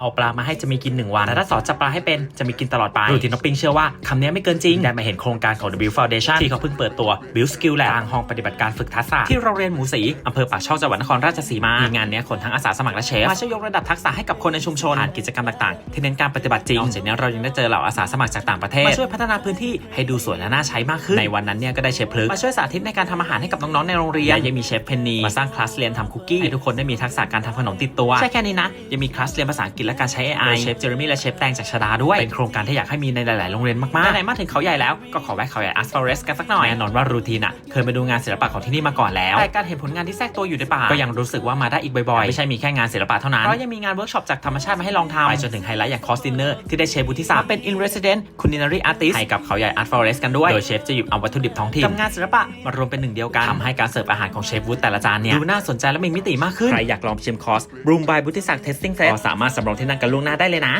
เอาปลามาให้จะมีกินหนึ่งวันแต่ถ้าสอนจับปลาให้เป็นจะมีกินตลอดไปดูที่น้องปิงเชื่อว่าคำนี้ไม่เกินจริง ได้มาเห็นโครงการของ The Build Foundation ที่เขาเพิ่งเปิดตัว Build Skill Lab กลางห้องปฏิบัติการฝึกทักษะที่โรงเรียนหมูสีอำเภอปากช่องจังหวัดนครราชสีมามีงานเนี้ยคนทั้งอาสาสมัครและเชฟมาช่วยยกระดับทักษะให้กับคนในชุมชนผ่านกิจกรรมต่างๆ ที่เน้นการปฏิบัติจริงนอกจากนี้เรายังได้เจอเหล่าอาสาสมัครจากต่างประเทศมาช่วยพัฒนาพื้นที่ให้ดูสวยและน่าใช้มากขึ้นในวันนั้นเนี่ยก็ได้เชฟพลึกมาช่วยสาธิตในการทำอาหารให้กับน้องๆในโรงเรียนและยังมีเชฟเพนนีมาสร้างคลาสเรียนทำคุกกี้ให้ทุกคนได้มีทักษะการทำขนมติดตัวใช่แค่นี้นะยังมีคลาสเรียนภาษาอังกฤษและการใช้ AI โดยเชฟเจอร์มี่และเชฟแตงจากชดาด้วย เป็นโครงการที่อยากให้มีในหลาย ๆ โรงเรียนมากๆไหนๆมาถึงเขาใหญ่แล้วก็ขอแวะเขาใหญ่อัสฟอเรสกันสักหน่อยแน่นอนว่ารูทีนอะเคยไปดูงานศิลปะของที่นี่มาก่อนแล้วแต่การเห็นผลงานที่แทรกตัวอยู่ในป่าก็ยังรู้สึกว่ามาได้อีกบ่อย ๆ ไม่ใช่มีแค่งานศิลปะเท่านั้นเพราะยังมีงานเวิร์กช็อปจากธรรมชาติมาให้ลองทำไปจนถึงไฮไลท์อย่างคอสตินเนอร์ที่ได้เชฟบุธิศาสตร์เป็น in resident culinary artist ให้กับเขาใหญ่ art forest กันด้วย โดยเชฟจะหยิบเอาวัตถุดิบท้องถิ่นกับงานศิลปะมารวมเป็นหนึ่งเดียวกันทำให้การเสิร์ฟอาหารของเชฟวุฒิแต่ละจานเนี่ยดูน่าสนใจและมีมิติมากขึ้น ใครอยากลองชิมคอร์ส Broom by บุธิศักดิ์ Tasting Fest ก็สามารถสำรองที่นั่งกันล่วงหน้าได้เลยนะ